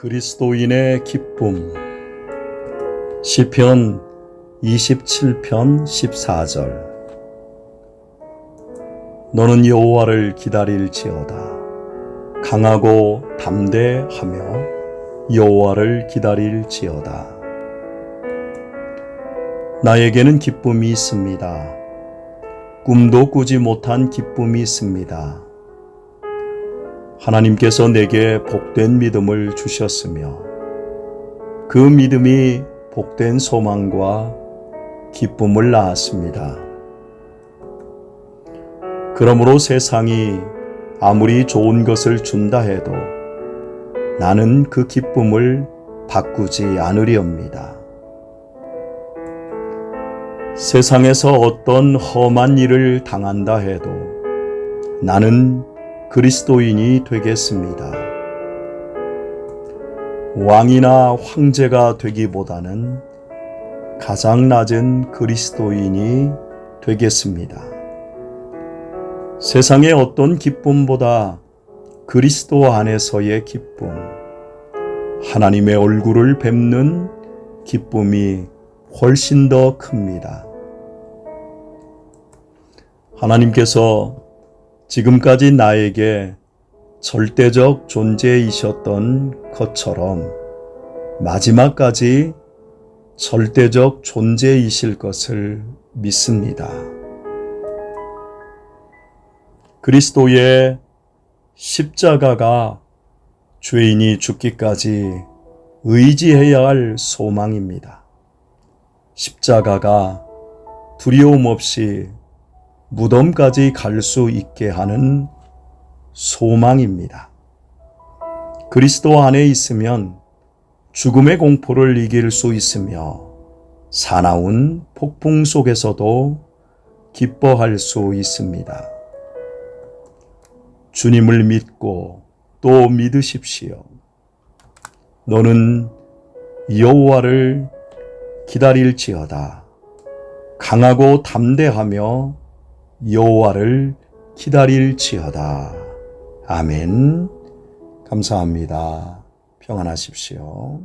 그리스도인의 기쁨 시편 27편 14절 너는 여호와를 기다릴지어다 강하고 담대하며 여호와를 기다릴지어다 나에게는 기쁨이 있습니다. 꿈도 꾸지 못한 기쁨이 있습니다. 하나님께서 내게 복된 믿음을 주셨으며 그 믿음이 복된 소망과 기쁨을 낳았습니다. 그러므로 세상이 아무리 좋은 것을 준다 해도 나는 그 기쁨을 바꾸지 않으렵니다. 세상에서 어떤 험한 일을 당한다 해도 나는 그리스도인이 되겠습니다. 왕이나 황제가 되기보다는 가장 낮은 그리스도인이 되겠습니다. 세상의 어떤 기쁨보다 그리스도 안에서의 기쁨, 하나님의 얼굴을 뵙는 기쁨이 훨씬 더 큽니다. 하나님께서 지금까지 나에게 절대적 존재이셨던 것처럼 마지막까지 절대적 존재이실 것을 믿습니다. 그리스도의 십자가가 죄인이 죽기까지 의지해야 할 소망입니다. 십자가가 두려움 없이 무덤까지 갈 수 있게 하는 소망입니다. 그리스도 안에 있으면 죽음의 공포를 이길 수 있으며 사나운 폭풍 속에서도 기뻐할 수 있습니다. 주님을 믿고 또 믿으십시오. 너는 여호와를 기다릴지어다. 강하고 담대하며 여호와를 기다릴지어다. 아멘. 감사합니다. 평안하십시오.